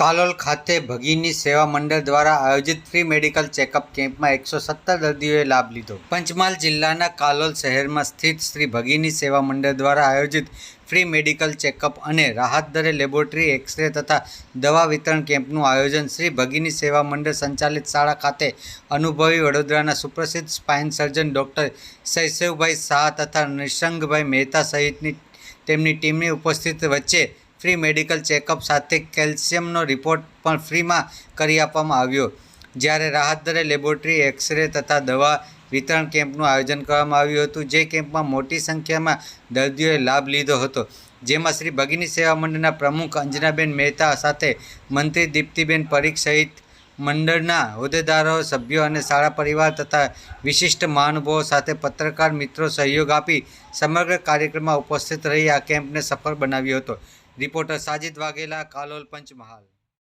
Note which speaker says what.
Speaker 1: કાલોલ ખાતે ભગીની સેવા મંડળ દ્વારા આયોજિત ફ્રી મેડિકલ ચેકઅપ કેમ્પમાં એકસો સત્તર દર્દીઓએ લાભ લીધો. પંચમહાલ જિલ્લાના કાલોલ શહેરમાં સ્થિત શ્રી ભગીની સેવા મંડળ દ્વારા આયોજિત ફ્રી મેડિકલ ચેકઅપ અને રાહત દરે લેબોરેટરી એક્સરે તથા દવા વિતરણ કેમ્પનું આયોજન શ્રી ભગીની સેવા મંડળ સંચાલિત શાળા ખાતે અનુભવી વડોદરાના સુપ્રસિદ્ધ spine surgeon doctor Shaishavbhai Shah તથા નિશંગભાઈ મહેતા સહિતની તેમની ટીમની ઉપસ્થિત વચ્ચે ફ્રી મેડિકલ ચેકઅપ સાથે કેલ્શિયમનો રિપોર્ટ પણ ફ્રીમાં કરી આપવામાં આવ્યો. જ્યારે રાહત દરે લેબોરેટરી, એક્સરે તથા દવા વિતરણ કેમ્પનું આયોજન કરવામાં આવ્યું હતું, જે કેમ્પમાં મોટી સંખ્યામાં દર્દીઓએ લાભ લીધો હતો. જેમાં શ્રી ભગીની સેવા મંડળના પ્રમુખ અંજનાબેન મહેતા સાથે મંત્રી દીપ્તિબેન પરીખ સહિત મંડળના હોદ્દેદારો, સભ્યો અને શાળા પરિવાર તથા વિશિષ્ટ મહાનુભાવો સાથે પત્રકાર મિત્રો સહયોગ આપી સમગ્ર કાર્યક્રમમાં ઉપસ્થિત રહી આ કેમ્પને સફળ બનાવ્યો હતો. રિપોર્ટર સાજિદ વાઘેલા, કાલોલ પંચમહાલ.